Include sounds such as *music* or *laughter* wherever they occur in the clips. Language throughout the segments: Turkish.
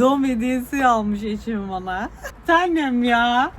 Doğum hediyesi almış eşim bana. Tanem ya.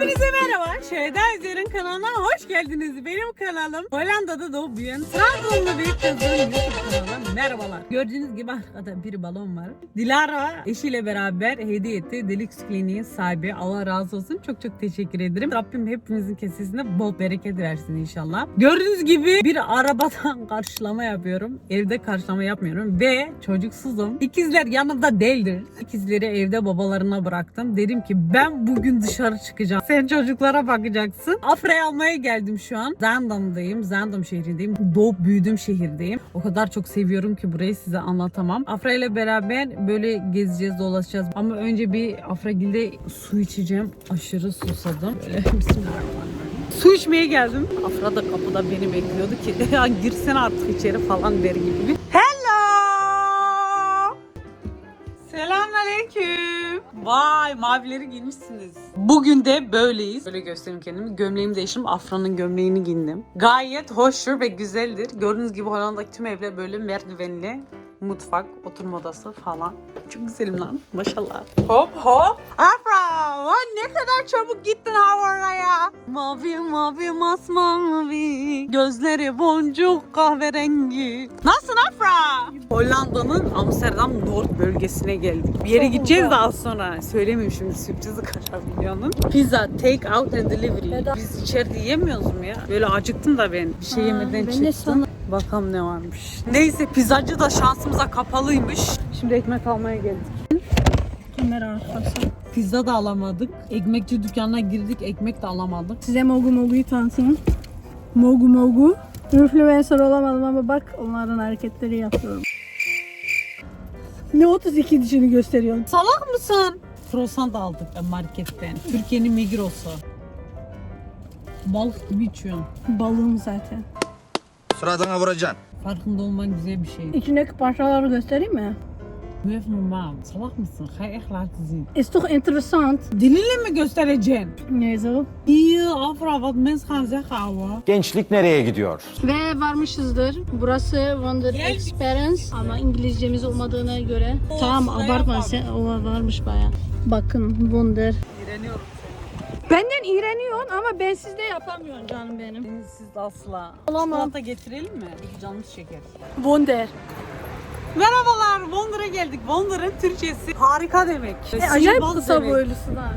Hepinize merhaba. Şeyda Üzer'in kanalına hoş geldiniz. Benim kanalım Hollanda'da doğup büyüyen Trabzonlu bir kızın YouTube kanalı. Merhabalar. Gördüğünüz gibi arkada bir balon var. Dilara eşiyle beraber hediye etti. Deluxe Kliniğin sahibi. Allah razı olsun. Çok çok teşekkür ederim. Rabbim hepimizin kesesine bol bereket versin inşallah. Gördüğünüz gibi bir arabadan *laughs* karşılama yapıyorum. Evde karşılama yapmıyorum ve çocuksuzum. İkizler yanımda değildir. İkizleri evde babalarına bıraktım. Dedim ki ben bugün dışarı çıkacağım. Sen çocuklara bakacaksın. Afra'yı almaya geldim şu an. Zandam'dayım. Zandam şehrindeyim. Doğup büyüdüğüm şehirdeyim. O kadar çok seviyorum ki burayı size anlatamam. Afra ile beraber böyle gezeceğiz, dolaşacağız. Ama önce bir Afragil'de su içeceğim. Aşırı susadım. Böyle *laughs* bismillahirrahmanirrahim. Su içmeye geldim. Afra da kapıda beni bekliyordu ki *laughs* ya girsene artık içeri falan der gibi. bir- Vay mavileri giymişsiniz. Bugün de böyleyiz. Böyle göstereyim kendimi. Gömleğimi değiştirdim. Afra'nın gömleğini giydim. Gayet hoştur ve güzeldir. Gördüğünüz gibi Hollanda'daki tüm evler böyle merdivenli. Mutfak, oturma odası falan. Çok güzelim lan. Maşallah. Hop hop. Afra! Ne kadar çabuk gittin havaya. Mavi mavi masmavi. Gözleri boncuk kahverengi. Nasılsın Afra? Hollanda'nın Amsterdam Noord bölgesine geldik. Bir yere gideceğiz daha sonra. Söylemeyeyim şimdi sürprizi kaçar milyonun. Pizza, take out and delivery. Biz içeride yiyemiyoruz mu ya? Böyle acıktım da ben. Bir şey yemeden çıktım. sana- Bakalım ne varmış. Neyse pizzacı da şansımıza kapalıymış. Şimdi ekmek almaya geldik. Kamera arkası. Pizza da alamadık. Ekmekçi dükkanına girdik ekmek de alamadık. Size Mogu Mogu'yu tanıtayım. Mogu Mogu. Influencer olamadım ama bak onların hareketleri yapıyorum. Ne 32 dişini gösteriyorsun? Salak mısın? Croissant da aldık marketten. Türkiye'nin Migros'u. Balık gibi içiyorsun. Balığım zaten. Suratına vuracaksın. Farkında olman güzel bir şey. İçindeki parçaları göstereyim mi? Müef normal. Salak mısın? Hay zien. Ist doch interessant. Dilinle mi göstereceksin? Ne so? İyi Afra, wat mensen gaan zeggen ouwe. Gençlik nereye gidiyor? Ve varmışızdır. Burası Wonder Experience ama İngilizcemiz olmadığına göre. Tamam abartma sen o varmış baya. Bakın Wonder. İğreniyorum Benden iğreniyorsun ama ben sizde yapamıyorum canım benim. Siz asla. Olamam. Çikolata getirelim mi? Canımız çeker. Wonder. Merhabalar, Wonder'a geldik. Wonder'ın Türkçesi harika demek. E, acayip kısa boylusu da.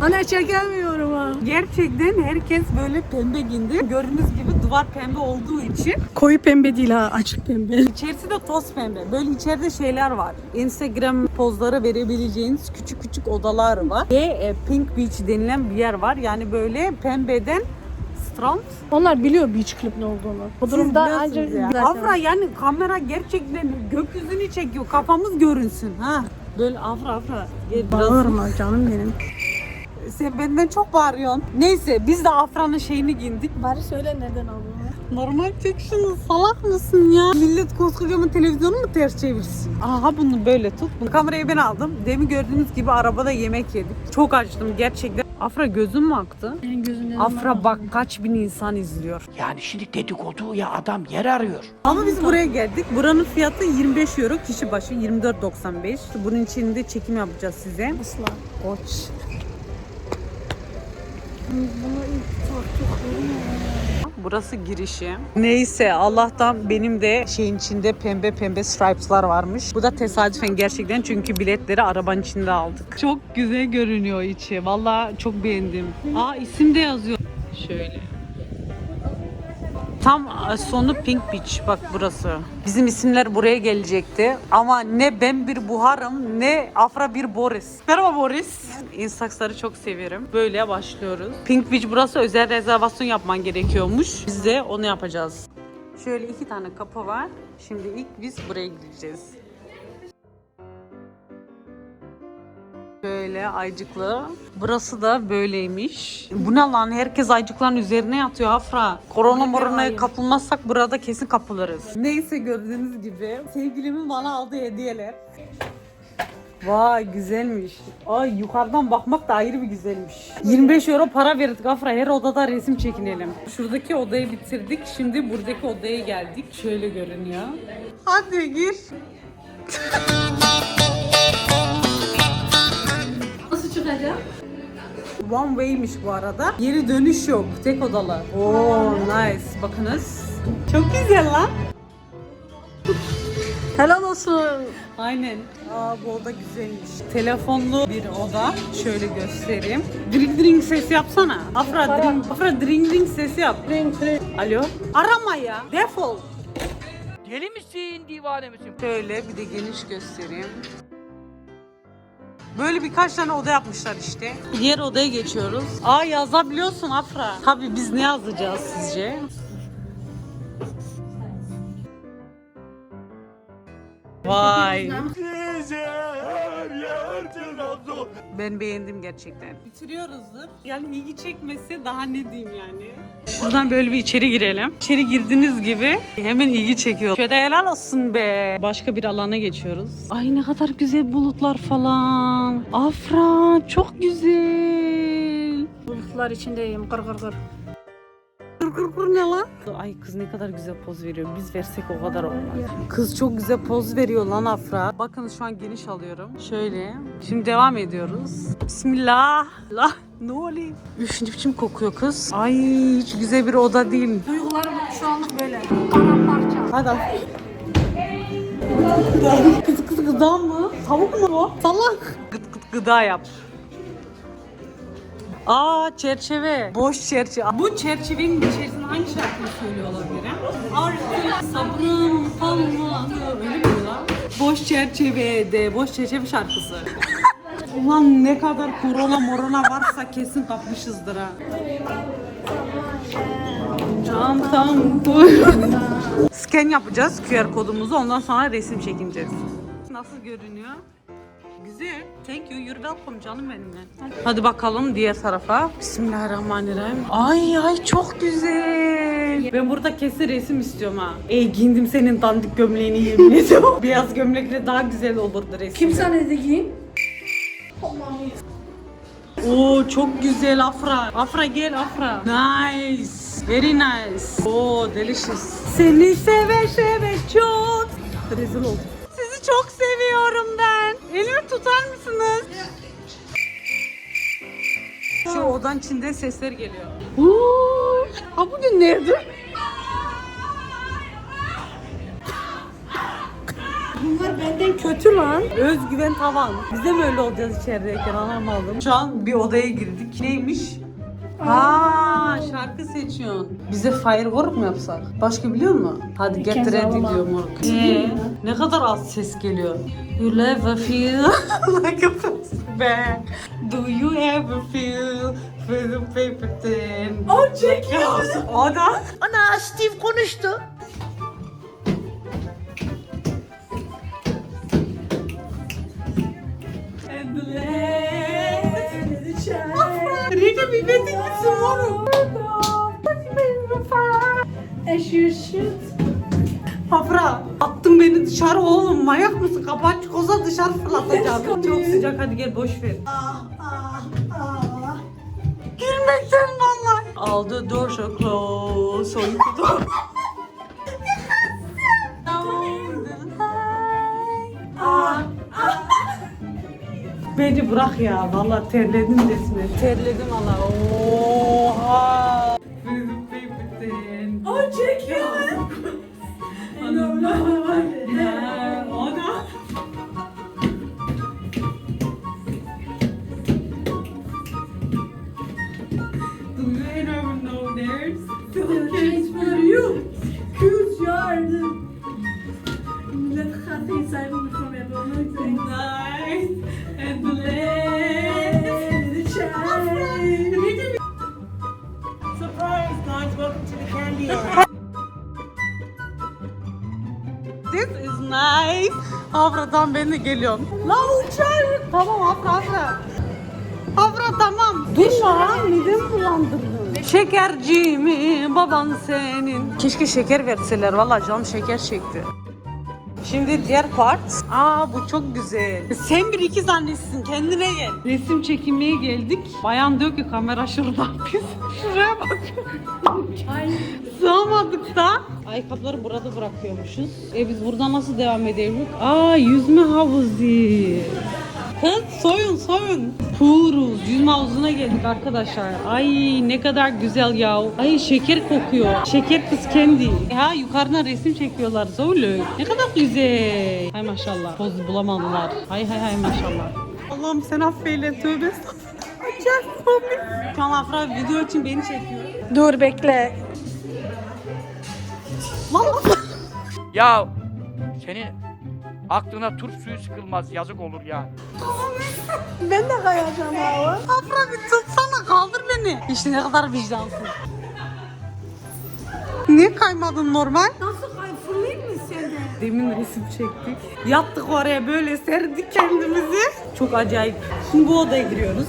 Anne çekemiyorum ha. Gerçekten herkes böyle pembe giyindi. Gördüğünüz gibi duvar pembe olduğu için Koyu pembe değil ha açık pembe. içerisi de toz pembe. Böyle içeride şeyler var. Instagram pozları verebileceğiniz küçük küçük odalar var. Ve e, Pink Beach denilen bir yer var. Yani böyle pembeden strand. Onlar biliyor beach club ne olduğunu. Bu durumda ancak ya. Afra yani kamera gerçekten gökyüzünü çekiyor. Kafamız görünsün. ha. Böyle Afra Afra. Gel biraz- Bağırma canım benim. Sen benden çok bağırıyorsun. Neyse biz de Afra'nın şeyini giyindik. Bari söyle neden aldığını. Normal çek şunu salak mısın ya? Millet koskocaman televizyonu mu ters çevirsin? Aha bunu böyle tut. Bu kamerayı ben aldım. Demin gördüğünüz gibi arabada yemek yedik. Çok açtım gerçekten. Afra gözüm mü aktı? Senin gözünden Afra bak kaç bin insan izliyor. Yani şimdi dedikodu ya adam yer arıyor. Ama biz buraya geldik. Buranın fiyatı 25 euro. Kişi başı 24.95. Bunun içinde çekim yapacağız size. Asla. Koç. Bunu ilk çok Burası girişi. Neyse Allah'tan benim de şeyin içinde pembe pembe stripes'lar varmış. Bu da tesadüfen gerçekten çünkü biletleri arabanın içinde aldık. Çok güzel görünüyor içi. Vallahi çok beğendim. Aa isim de yazıyor. Şöyle. Tam e, sonu Pink Beach bak burası. Bizim isimler buraya gelecekti. Ama ne ben bir Buhar'ım ne Afra bir Boris. Merhaba Boris. Instax'ları çok severim. Böyle başlıyoruz. Pink Beach burası özel rezervasyon yapman gerekiyormuş. Biz de onu yapacağız. Şöyle iki tane kapı var. Şimdi ilk biz buraya gideceğiz. Böyle aycıklı. Burası da böyleymiş. Bu ne lan? Herkes aycıkların üzerine yatıyor Afra. Korona moronaya kapılmazsak burada kesin kapılırız. Neyse gördüğünüz gibi sevgilimin bana aldığı hediyeler. Vay güzelmiş. Ay yukarıdan bakmak da ayrı bir güzelmiş. 25 euro para verdik Afra. Her odada resim çekinelim. Şuradaki odayı bitirdik. Şimdi buradaki odaya geldik. Şöyle görünüyor. Hadi gir. *laughs* one way'miş bu arada. Geri dönüş yok. Tek odalı. Oo nice. Bakınız. Çok güzel lan. Helal olsun. Aynen. Aa bu oda güzelmiş. Telefonlu bir oda. Şöyle göstereyim. Dring dring ses yapsana. Afra dring, Afra dring dring sesi yap. Drink, drink. Alo. Arama ya. Defol. Deli misin, divane misin? Şöyle bir de geniş göstereyim. Böyle birkaç tane oda yapmışlar işte. Diğer odaya geçiyoruz. Aa yazabiliyorsun Afra. Tabii biz ne yazacağız sizce? Vay. Ben beğendim gerçekten. Bitiriyoruzdur. Yani ilgi çekmesi daha ne diyeyim yani. Şuradan böyle bir içeri girelim. İçeri girdiğiniz gibi hemen ilgi çekiyor. Şöyle helal olsun be. Başka bir alana geçiyoruz. Ay ne kadar güzel bulutlar falan. Afra çok güzel. Bulutlar içindeyim. Kır kır kır. Kır kır kır ne lan? Ay kız ne kadar güzel poz veriyor. Biz versek o kadar olmaz. Kız çok güzel poz veriyor lan Afra. Bakın şu an geniş alıyorum. Şöyle. Şimdi devam ediyoruz. Bismillah. La. Ne oluyor? Üf ne biçim kokuyor kız. Ay hiç güzel bir oda değil. Duygularım şu anlık böyle. Paramparça. Hadi. kız kız gıda mı? Tavuk mu o? Salak. Gıt gıt gıda yap. Aa çerçeve. Boş çerçeve. Bu çerçevenin içerisinde hangi şarkıyı söylüyor olabilir? ha? Artık sabrım kalmadı. Öyle mi lan? Boş çerçevede. Boş çerçeve şarkısı. Ulan ne kadar korona morona varsa kesin kapmışızdır ha. Çantam. Scan yapacağız QR kodumuzu ondan sonra resim çekineceğiz. Nasıl görünüyor? Güzel. Thank you. You're welcome canım benimle. Hadi bakalım diğer tarafa. Bismillahirrahmanirrahim. Ay ay çok güzel. Ben burada kesin resim istiyorum ha. Ey giyindim senin dandik gömleğini yemin *laughs* ediyorum. Beyaz gömlekle daha güzel olurdu resim. Kim sana dedi giyin? Oo çok güzel Afra. Afra gel Afra. Nice. Very nice. Oo delicious. Seni seve seve çok. Rezil oldum. Sizi çok seviyorum ben. Elimi tutar mısınız? Şu odanın içinde sesler geliyor. Uuu. Ha bugün nerede? Bunlar benden kötü lan. Özgüven tavan. Biz de böyle olacağız içerideyken anlamadım. Şu an bir odaya girdik. Neymiş? Aa şarkı seçiyorsun. Bize firework mu yapsak? Başka biliyor musun? Hadi get Kendi ready alma. diyor moruk. Ee, ne kadar az ses geliyor. You ever feel like a back? Do you ever feel feel the paper thin? O çekiyor. O da. Ana Steve konuştu. Recep İvedik'in misin oğlum? As you should. Afra attın beni dışarı oğlum manyak mısın? Kapat koza dışarı fırlatacağım. Çok sıcak hadi gel boş ver. Gülmekten vallahi. All the doors are closed so you Beni bırak ya vallahi terledim resmen. Terledim valla. Oha. Afra'dan ben de geliyorum. La uçar. Tamam Afra Afra. Afra tamam. Dur lan midemi bulandırdın. Şekerci mi baban senin? Keşke şeker verseler. Vallahi canım şeker çekti. Şimdi diğer part. Aa bu çok güzel. Sen bir ikiz annesisin kendine gel. Resim çekimliğe geldik. Bayan diyor ki kamera şurada. *laughs* Biz şuraya bak. Ay. Sığamadık da. Ayakkabıları burada bırakıyormuşuz. E biz buradan nasıl devam edelim? Aa yüzme havuzu. Kız soyun soyun. Puruz. Yüzme havuzuna geldik arkadaşlar. Ay ne kadar güzel ya. Ay şeker kokuyor. Şeker kız kendi. Ha yukarıdan resim çekiyorlar Zoylü. Ne kadar güzel. Hay maşallah. Poz bulamadılar. Hay hay hay maşallah. Allah'ım sen affeyle. Tövbe estağfurullah. Şu an Afra video için beni çekiyor. Dur bekle. Vallahi. Ya senin aklına turp suyu sıkılmaz yazık olur ya. Ben de kayacağım abi. Afra bir tutsana kaldır beni. İşte ne kadar vicdansız. Niye kaymadın normal? Nasıl kay? Fırlayayım mı seni? Demin resim çektik. Yattık oraya böyle serdik kendimizi. Çok acayip. Şimdi bu odaya giriyoruz.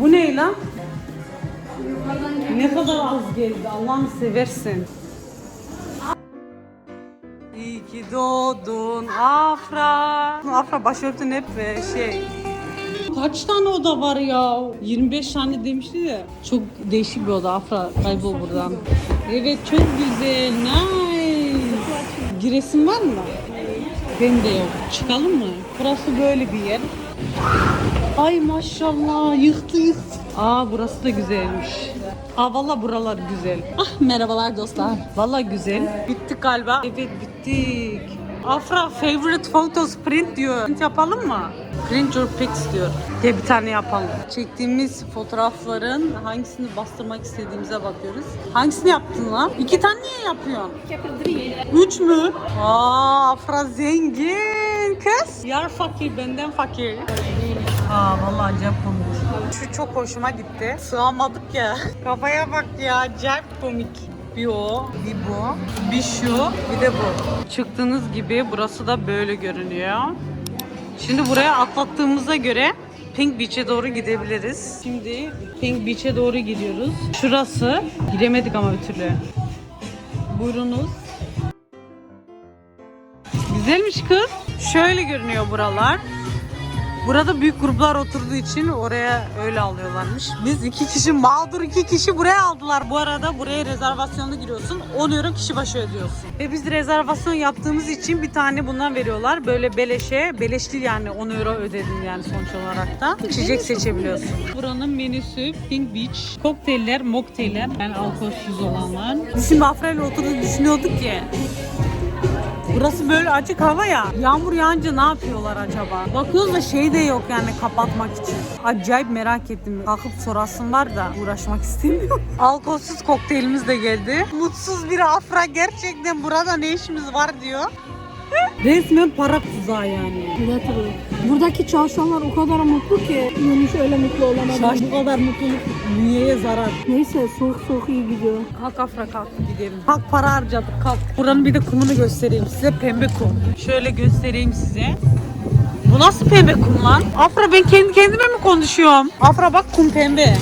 Bu ne lan? Ne kadar az geldi. Allah'ını seversin. Ki doğdun Afra. Afra başörtün hep e, şey. Kaç tane oda var ya? 25 tane demişti de. Çok değişik bir oda Afra. Kaybol buradan. Evet çok güzel. Nice. Giresin var mı? Benim de yok. Çıkalım mı? Burası böyle bir yer. Ay maşallah yıktı yıktı. Aa burası da güzelmiş. Aa valla buralar güzel. Ah merhabalar dostlar. Valla güzel. Bittik galiba. Evet bittik. Afra favorite photos print diyor. Print yapalım mı? Print your pics diyor. Gel bir tane yapalım. Çektiğimiz fotoğrafların hangisini bastırmak istediğimize bakıyoruz. Hangisini yaptın lan? İki tane niye yapıyorsun? Üç mü? Aa Afra zengin kız. Yar fakir benden fakir. Aa vallahi acayip. Şu çok hoşuma gitti. Sığamadık ya. Kafaya bak ya acayip komik. Bir o, bir bu, bir şu, bir de bu. Çıktığınız gibi burası da böyle görünüyor. Şimdi buraya atlattığımıza göre Pink Beach'e doğru gidebiliriz. Şimdi Pink Beach'e doğru gidiyoruz. Şurası. Gidemedik ama bir türlü. Buyurunuz. Güzelmiş kız. Şöyle görünüyor buralar. Burada büyük gruplar oturduğu için oraya öyle alıyorlarmış. Biz iki kişi mağdur iki kişi buraya aldılar. Bu arada buraya rezervasyonlu giriyorsun. 10 euro kişi başı ödüyorsun. Ve biz rezervasyon yaptığımız için bir tane bundan veriyorlar. Böyle beleşe. Beleş değil yani 10 euro ödedin yani sonuç olarak da. İçecek seçebiliyorsun. Buranın menüsü Pink Beach. Kokteyller, mokteyller. Yani alkolsüz olanlar. Biz şimdi Afra ile oturduğunu düşünüyorduk ki. Burası böyle açık hava ya. Yağmur yağınca ne yapıyorlar acaba? Bakıyoruz da şey de yok yani kapatmak için. Acayip merak ettim. Kalkıp sorasım var da uğraşmak istemiyorum. *laughs* Alkolsüz kokteylimiz de geldi. Mutsuz bir Afra gerçekten burada ne işimiz var diyor. *laughs* Resmen para tuzağı yani. Literal. Buradaki çalışanlar o kadar mutlu ki Yunus öyle mutlu olamadı. Şaş bu kadar mutluluk bünyeye zarar. Neyse soğuk soğuk iyi gidiyor. Kalk Afra kalk gidelim. Kalk para harcadık kalk. Buranın bir de kumunu göstereyim size pembe kum. Şöyle göstereyim size. Bu nasıl pembe kum lan? Afra ben kendi kendime mi konuşuyorum? Afra bak kum pembe.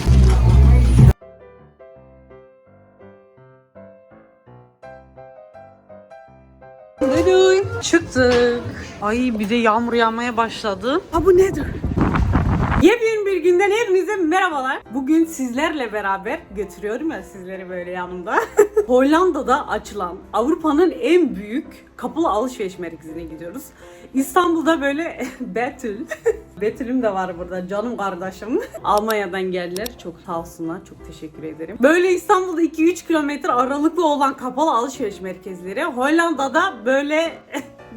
Çıktık. Ay bir de yağmur yağmaya başladı. Ha bu nedir? Yepyeni bir günden hepinize merhabalar. Bugün sizlerle beraber götürüyorum ya sizleri böyle yanımda. *laughs* Hollanda'da açılan Avrupa'nın en büyük kapalı alışveriş merkezine gidiyoruz. İstanbul'da böyle *laughs* Betül. Betül'üm *laughs* de var burada canım kardeşim. Almanya'dan geldiler. Çok sağ olsunlar. Çok teşekkür ederim. Böyle İstanbul'da 2-3 kilometre aralıklı olan kapalı alışveriş merkezleri. Hollanda'da böyle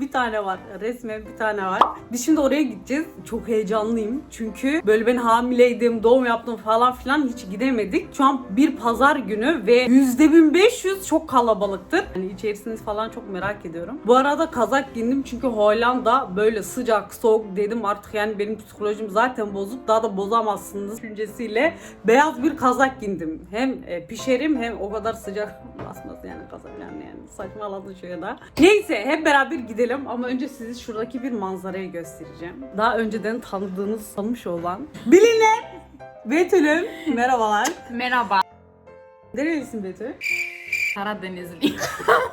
bir tane var. Resmen bir tane var. Biz şimdi oraya gideceğiz. Çok heyecanlıyım. Çünkü böyle ben hamileydim, doğum yaptım falan filan hiç gidemedik. Şu an bir pazar günü ve %1500 çok kalabalıktır. Yani içerisini falan çok merak ediyorum. Bu arada kazak giydim çünkü Hollanda böyle sıcak, soğuk dedim artık yani benim psikolojim zaten bozuk. Daha da bozamazsınız düşüncesiyle beyaz bir kazak giydim. Hem e, pişerim hem o kadar sıcak *laughs* basmaz yani kazak yani, yani saçmaladın şöyle da. Neyse hep beraber gidelim ama önce size şuradaki bir manzarayı göstereceğim. Daha önceden tanıdığınız, tanımış olan bilinen Betül'üm. Merhabalar. Merhaba. Nerelisin Betül? Karadenizliyim.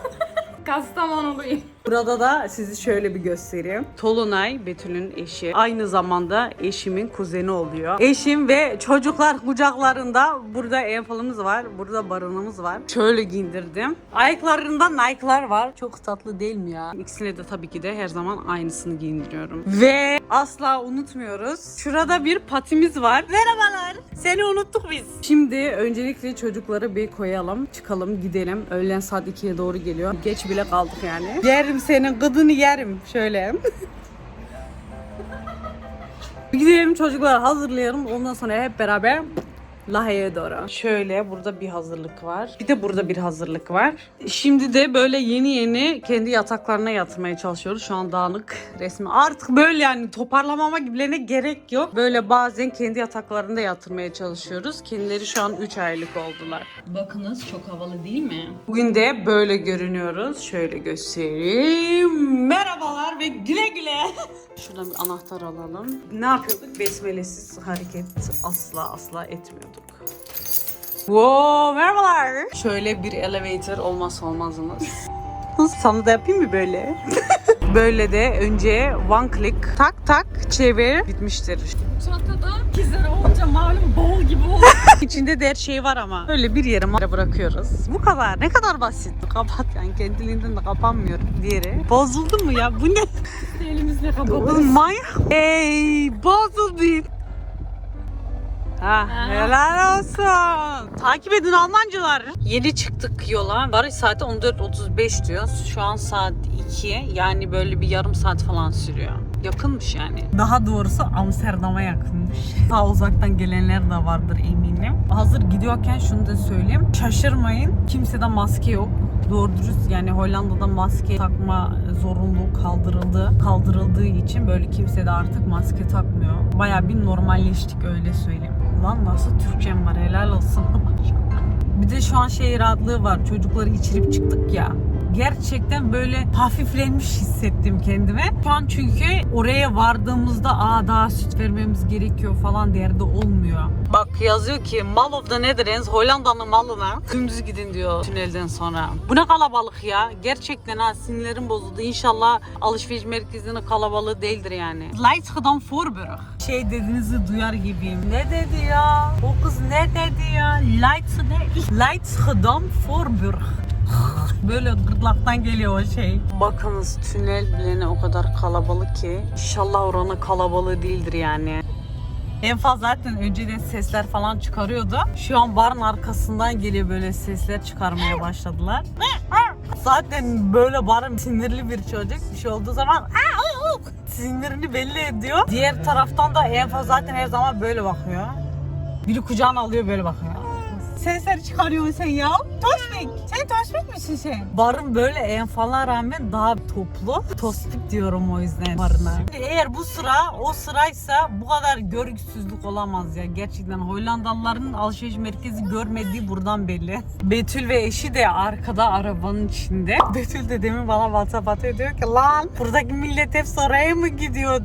*laughs* Kastamonuluyum. Burada da sizi şöyle bir göstereyim. Tolunay Betül'ün eşi. Aynı zamanda eşimin kuzeni oluyor. Eşim ve çocuklar kucaklarında. Burada enfalımız var. Burada barınımız var. Şöyle giyindirdim. Ayaklarında Nike'lar var. Çok tatlı değil mi ya? İkisine de tabii ki de her zaman aynısını giyindiriyorum. Ve asla unutmuyoruz. Şurada bir patimiz var. Merhabalar. Seni unuttuk biz. Şimdi öncelikle çocukları bir koyalım. Çıkalım gidelim. Öğlen saat 2'ye doğru geliyor. Geç bile kaldık yani. Yerim senin gıdını yerim. Şöyle. *laughs* Gidelim çocuklar hazırlayalım. Ondan sonra hep beraber Lahey'e doğru. Şöyle burada bir hazırlık var. Bir de burada bir hazırlık var. Şimdi de böyle yeni yeni kendi yataklarına yatmaya çalışıyoruz. Şu an dağınık resmi. Artık böyle yani toparlamama gibilerine gerek yok. Böyle bazen kendi yataklarında yatırmaya çalışıyoruz. Kendileri şu an 3 aylık oldular. Bakınız çok havalı değil mi? Bugün de böyle görünüyoruz. Şöyle göstereyim. Merhabalar ve güle güle. *laughs* Şuradan bir anahtar alalım. Ne yapıyorduk? Besmelesiz hareket asla asla etmiyorduk. Wow, merhabalar. Şöyle bir elevator olmazsa olmazımız. Sana da yapayım mı böyle? *laughs* böyle de önce one click tak tak çevir bitmiştir. Çantada İkizler olunca malum bol gibi oluyor. *laughs* İçinde de her şey var ama. Böyle bir yere bırakıyoruz. Bu kadar. Ne kadar basit. Kapat yani kendiliğinden de kapanmıyor diğeri. Bozuldu mu ya? Bu ne? elimizle Oğlum manyak. Ey bozuldu. Ha, helal olsun. Takip edin Almancılar. Yeni çıktık yola. Varış saati 14.35 diyor. Şu an saat 2. Yani böyle bir yarım saat falan sürüyor. Yakınmış yani. Daha doğrusu Amsterdam'a yakınmış. *laughs* Daha uzaktan gelenler de vardır eminim. Hazır gidiyorken şunu da söyleyeyim. Şaşırmayın. Kimsede maske yok. Doğru dürüst yani Hollanda'da maske takma zorunluluğu kaldırıldı. Kaldırıldığı için böyle kimse de artık maske takmıyor. Baya bir normalleştik öyle söyleyeyim. Lan nasıl Türkçem var helal olsun. *laughs* bir de şu an şey rahatlığı var. Çocukları içirip çıktık ya. Gerçekten böyle hafiflenmiş hissettim kendime. Şu an çünkü oraya vardığımızda aa daha süt vermemiz gerekiyor falan derdi olmuyor. Bak yazıyor ki Mall of the Netherlands Hollanda'nın malına dümdüz gidin diyor tünelden sonra. Bu ne kalabalık ya. Gerçekten ha sinirlerim bozuldu. İnşallah alışveriş merkezinin kalabalığı değildir yani. Leidschendam Voorburg. Şey dediğinizi duyar gibiyim. Ne dedi ya? O kız ne dedi ya? Leidschendam, Leidschendam Voorburg. Böyle gırtlaktan geliyor o şey. Bakınız tünel bile ne o kadar kalabalık ki. İnşallah oranın kalabalığı değildir yani. En fazla zaten önceden sesler falan çıkarıyordu. Şu an barın arkasından geliyor böyle sesler çıkarmaya başladılar. Zaten böyle barın sinirli bir çocuk bir şey olduğu zaman sinirini belli ediyor. Diğer taraftan da en fazla zaten her zaman böyle bakıyor. Biri kucağına alıyor böyle bakıyor. Sesler çıkarıyorsun sen ya. Tospik. Sen tospik misin sen? Barın böyle en falan rağmen daha toplu. Tospik diyorum o yüzden barına. Eğer bu sıra o sıraysa bu kadar görgüsüzlük olamaz ya. Gerçekten Hollandalıların alışveriş merkezi görmediği buradan belli. Betül ve eşi de arkada arabanın içinde. Betül de demin bana WhatsApp atıyor diyor ki lan buradaki millet hep oraya mı gidiyor?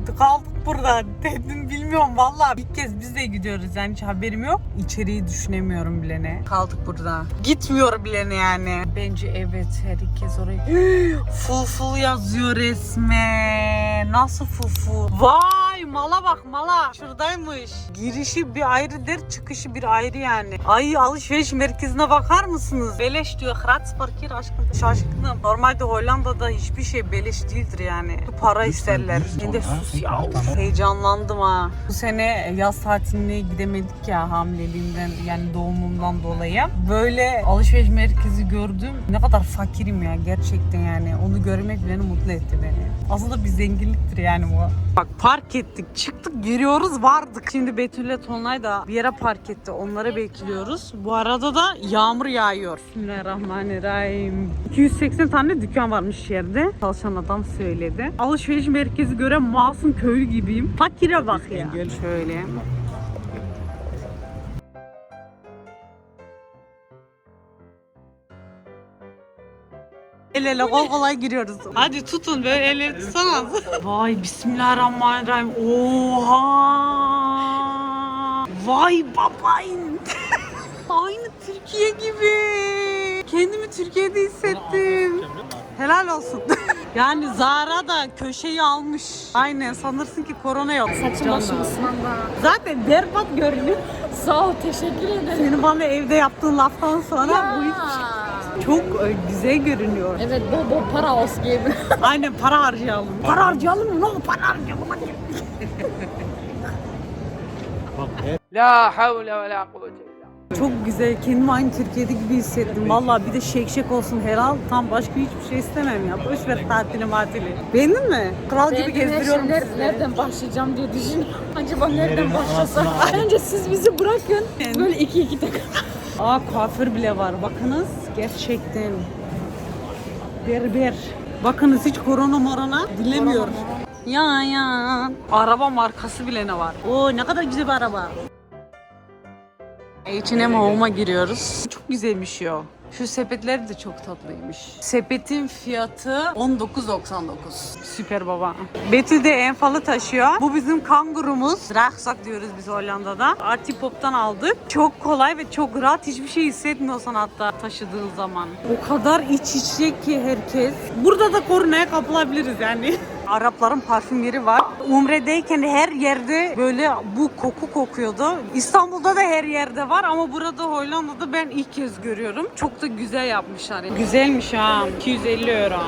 Kaldık burada. Dedim bilmiyorum valla. İlk kez biz de gidiyoruz yani hiç haberim yok. İçeriği düşünemiyorum bile ne. Kaldık burada. Gitmiyor bile ne yani. Bence evet herkes oraya. *gasps* full full yazıyor resmen. Nasıl full full? Vay mala bak mala. Şuradaymış. Girişi bir ayrıdır çıkışı bir ayrı yani. Ay alışveriş merkezine bakar mısınız? Beleş diyor. Gratis parkir aşkım. Şaşkınım. Normalde Hollanda'da hiçbir şey beleş değildir yani. Para isterler. Ben de sus ya. Of, Heyecanlandım ha. Bu sene yaz tatiline gidemedik ya hamileliğimden yani doğumumdan dolayı. Böyle alışveriş merkezi gördüm. Ne kadar fakirim ya gerçekten yani. Onu görmek beni mutlu etti beni. Aslında bir zenginliktir yani bu. Bak park ettik, çıktık, giriyoruz, vardık. Şimdi Betül'le Tonlay da bir yere park etti. Onları bekliyoruz. Bu arada da yağmur yağıyor. Bismillahirrahmanirrahim. 280 tane dükkan varmış yerde. Çalışan adam söyledi. Alışveriş merkezi göre masum köylü gibiyim. Fakire bak ya. Şöyle. El ele kol kola giriyoruz. Hadi tutun böyle elleri tutsana. Vay bismillahirrahmanirrahim. Oha. Vay babayın. *laughs* Aynı Türkiye gibi. Kendimi Türkiye'de hissettim. Helal olsun. *laughs* Yani Zara da köşeyi almış. Aynen sanırsın ki korona yok. Saçım başım ıslandı. Zaten berbat görünüyor. Sağ ol teşekkür ederim. Senin bana evde yaptığın laftan sonra bu hiç çok e, güzel görünüyor. Evet bol bol para olsun gibi. *laughs* Aynen para harcayalım. Para harcayalım mı? Ne olur para harcayalım hadi. *laughs* La havle ve la kuvvete. Çok güzel. Kendimi aynı Türkiye'de gibi hissettim. Vallahi bir de şek şek olsun herhal. Tam başka hiçbir şey istemem ya. Boş ver tatili matili. Beğendin mi? Kral gibi gezdiriyorum Nereden, sizi. nereden başlayacağım diye düşünüyorum. Acaba nereden başlasam? Önce siz bizi bırakın. Böyle iki iki takım. Aa kuaför bile var. Bakınız gerçekten. Berber. Bakınız hiç korona morona dilemiyor. Ya ya. Araba markası bile ne var? Oo ne kadar güzel bir araba. H&M Home'a giriyoruz. Çok güzelmiş ya. Şu sepetler de çok tatlıymış. Sepetin fiyatı 19.99. Süper baba. Betül de enfalı taşıyor. Bu bizim kangurumuz. Raksak diyoruz biz Hollanda'da. Artipop'tan aldık. Çok kolay ve çok rahat. Hiçbir şey hissetmiyorsan hatta taşıdığın zaman. O kadar iç içe ki herkes. Burada da koronaya kapılabiliriz yani. *laughs* Arapların parfümleri var. Umre'deyken her yerde böyle bu koku kokuyordu. İstanbul'da da her yerde var ama burada Hollanda'da ben ilk kez görüyorum. Çok da güzel yapmışlar. Güzelmiş ha. 250 euro.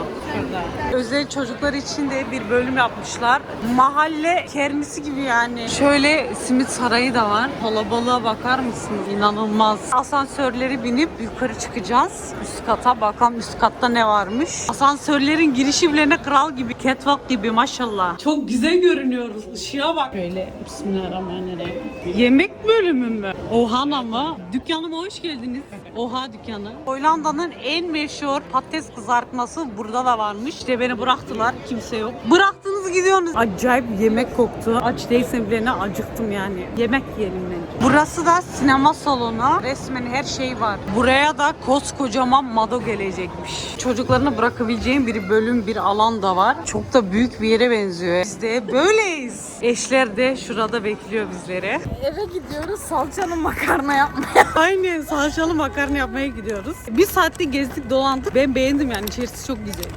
Özel çocuklar için de bir bölüm yapmışlar. Mahalle kermisi gibi yani. Şöyle simit sarayı da var. Kalabalığa bakar mısınız? İnanılmaz. Asansörleri binip yukarı çıkacağız. Üst kata bakalım üst katta ne varmış. Asansörlerin girişi bile ne kral gibi. Catwalk gibi maşallah. Çok güzel görünüyoruz. Işığa bak. Böyle bismillahirrahmanirrahim. Yemek bölümü mü? Ohana mı? Dükkanıma hoş geldiniz. Oha dükkanı. Hollanda'nın en meşhur patates kızartması burada da varmış. İşte beni bıraktılar. Kimse yok. Bıraktınız gidiyorsunuz. Acayip yemek koktu. Aç değilsem bile ne acıktım yani. Yemek yiyelim bence. Burası da sinema salonu. Resmen her şey var. Buraya da koskocaman Mado gelecekmiş. Çocuklarını bırakabileceğim bir bölüm, bir alan da var. Çok da büyük bir yere benziyor. Biz de böyleyiz. Eşler de şurada bekliyor bizleri. Eve gidiyoruz salçalı makarna yapmaya. *laughs* Aynen salçalı makarna yapmaya gidiyoruz. Bir saatte gezdik dolandık. Ben beğendim yani içerisi çok güzel.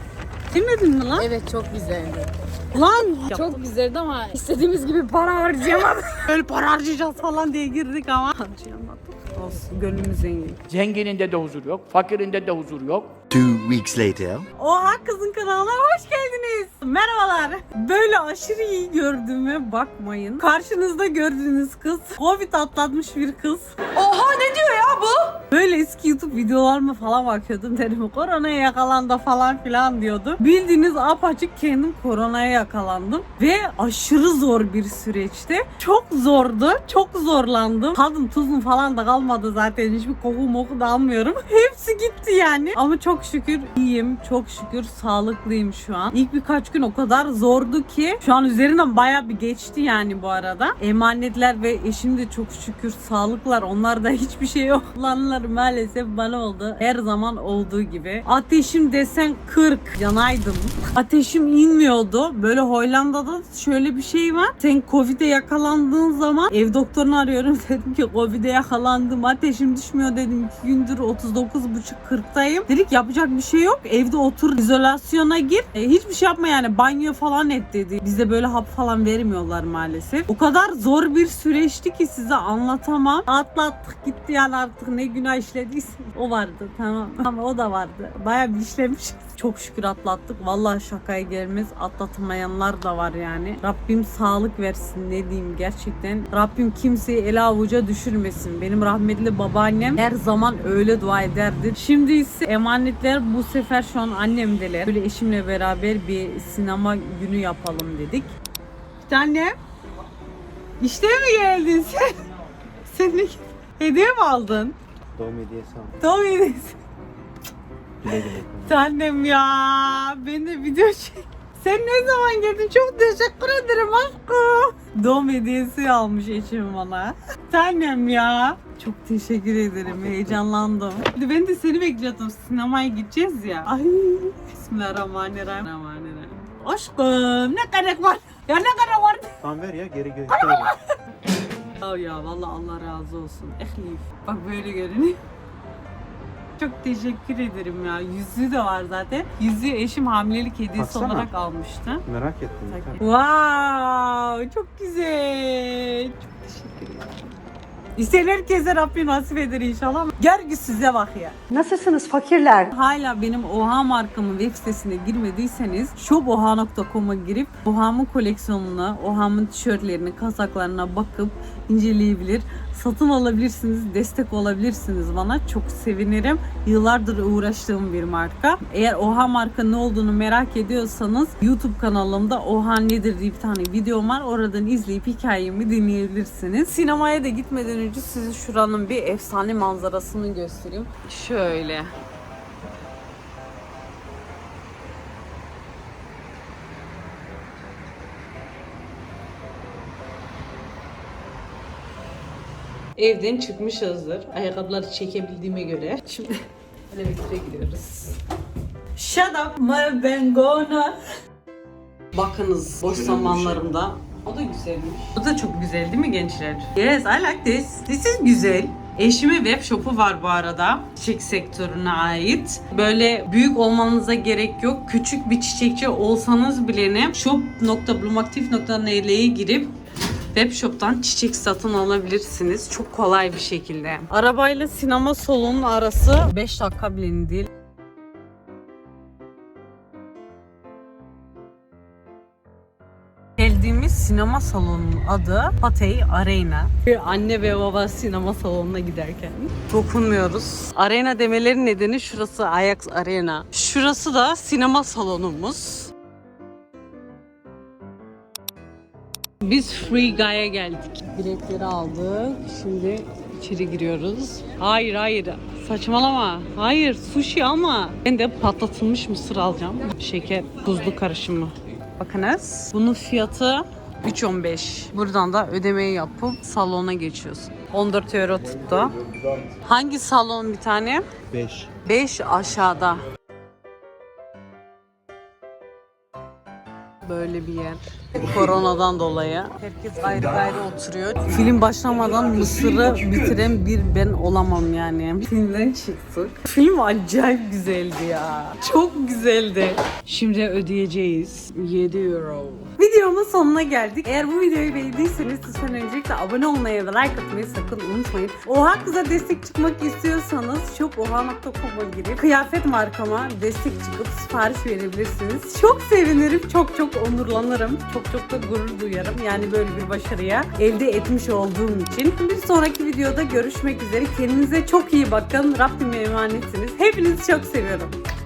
Sevmedin mi lan? Evet çok güzeldi. Lan Çok güzeldi ama istediğimiz gibi para harcayamadık. *laughs* böyle para harcayacağız falan diye girdik ama harcayamadık. Olsun gönlümüz zengin. Zengininde de huzur yok, fakirinde de huzur yok. Two weeks later. Oha kızın kanalına hoş geldiniz. Merhabalar. Böyle aşırı iyi gördüğüme bakmayın. Karşınızda gördüğünüz kız Covid atlatmış bir kız. Oha ne diyor ya bu? Böyle eski YouTube videolarıma falan bakıyordum dedim koronaya yakalandı falan filan diyordu. Bildiğiniz apaçık kendim koronaya yakalandım ve aşırı zor bir süreçti. Çok zordu. Çok zorlandım. Tadım tuzum falan da kalmadı zaten. Hiçbir koku moku da almıyorum. *laughs* Hepsi gitti yani. Ama çok şükür iyiyim. Çok şükür sağlıklıyım şu an. İlk birkaç gün o kadar zordu ki şu an üzerinden baya bir geçti yani bu arada. Emanetler ve eşim de çok şükür sağlıklar. Onlarda *laughs* hiçbir şey yok. Olanlar maalesef bana oldu. Her zaman olduğu gibi. Ateşim desen 40 yanaydım. Ateşim inmiyordu. Böyle Hollanda'da şöyle bir şey var. Sen Covid'e yakalandığın zaman ev doktorunu arıyorum. *laughs* Dedim ki Covid'e yakalandım. Ateşim düşmüyor dedim. 2 gündür 39,5-40'tayım. Dedik yapacak bir şey yok. Evde otur izolasyona gir. E, hiçbir şey yapma yani banyo falan et dedi. Bize böyle hap falan vermiyorlar maalesef. O kadar zor bir süreçti ki size anlatamam. Atlattık gitti yani artık ne günah işlediyse o vardı tamam. Ama o da vardı. Bayağı bir işlemiş. Çok şükür atlattık. Vallahi şakaya gelmez. Atlatamayanlar da var yani. Rabbim sağlık versin ne diyeyim gerçekten. Rabbim kimseyi ele avuca düşürmesin. Benim rahmetli babaannem her zaman öyle dua ederdi. Şimdi ise emanetler bu sefer şu an annemdeler. Böyle eşimle beraber bir sinema günü yapalım dedik. Bir tane işte mi geldin sen? *laughs* Sen ne hediye mi aldın? Doğum hediyesi aldım. Doğum hediyesi. Güle güle. Tanem ya. Ben de video çek. Sen ne zaman geldin? Çok teşekkür ederim aşkım. Doğum hediyesi almış eşim bana. Tanem ya. Çok teşekkür ederim. Heyecanlandım. Hadi Ben de seni bekliyordum. Sinemaya gideceğiz ya. Ay. Bismillahirrahmanirrahim. Bismillahirrahmanirrahim. Aşkım ne gerek var? Ya ne gerek var? Tamam ver ya geri geri. Ya vallahi Allah razı olsun. Ehlif. Bak böyle görünüyor. Çok teşekkür ederim ya. Yüzüğü de var zaten. Yüzüğü eşim hamilelik hediyesi Baksana. olarak almıştı. Merak ettim. Wow, çok güzel. Çok teşekkür ederim. İsteyen herkese Rabbim nasip eder inşallah. Görgü size bak ya. Nasılsınız fakirler? Hala benim Oha markamın web sitesine girmediyseniz shopoha.com'a girip Oha'mın koleksiyonuna, Oha'mın tişörtlerini, kazaklarına bakıp inceleyebilir. Satın alabilirsiniz, destek olabilirsiniz bana. Çok sevinirim. Yıllardır uğraştığım bir marka. Eğer Oha marka ne olduğunu merak ediyorsanız YouTube kanalımda Oha nedir diye bir tane videom var. Oradan izleyip hikayemi dinleyebilirsiniz. Sinemaya da gitmeden önce size şuranın bir efsane manzarasını göstereyim. Şöyle. Evden çıkmışızdır. Ayakkabıları çekebildiğime göre. Şimdi *laughs* elevatore gidiyoruz. Shut up my bengona. Bakınız boş zamanlarımda. O da güzelmiş. O da çok güzel değil mi gençler? Yes, I like this. This is güzel. Eşimin web shop'u var bu arada. Çiçek sektörüne ait. Böyle büyük olmanıza gerek yok. Küçük bir çiçekçi olsanız bile ne? shop.blumaktif.nl'ye girip Web shop'tan çiçek satın alabilirsiniz. Çok kolay bir şekilde. Arabayla sinema salonunun arası 5 dakika bile değil. Geldiğimiz sinema salonunun adı Patey Arena. Bir anne ve baba sinema salonuna giderken dokunmuyoruz. Arena demeleri nedeni şurası Ajax Arena. Şurası da sinema salonumuz. Biz Free Guy'a geldik. Biletleri aldık. Şimdi içeri giriyoruz. Hayır hayır. Saçmalama. Hayır sushi ama. Ben de patlatılmış mısır alacağım. Şeker, tuzlu karışımı. Bakınız. Bunun fiyatı 3.15. Buradan da ödemeyi yapıp salona geçiyorsun. 14 euro tuttu. Hangi salon bir tane? 5. 5 aşağıda. Böyle bir yer. Koronadan dolayı. Herkes ayrı ayrı oturuyor. Film başlamadan Mısır'ı bitiren bir ben olamam yani. Filmden çıktık. Film acayip güzeldi ya. Çok güzeldi. Şimdi ödeyeceğiz. 7 euro. *laughs* Videomun sonuna geldik. Eğer bu videoyu beğendiyseniz lütfen öncelikle abone olmayı ve like atmayı sakın unutmayın. Oha kıza destek çıkmak istiyorsanız shopoha.com'a girip kıyafet markama destek çıkıp sipariş verebilirsiniz. Çok sevinirim, çok çok onurlanırım. Çok çok da gurur duyarım. Yani böyle bir başarıya elde etmiş olduğum için. Bir sonraki videoda görüşmek üzere. Kendinize çok iyi bakın. Rabbime emanetsiniz. Hepinizi çok seviyorum.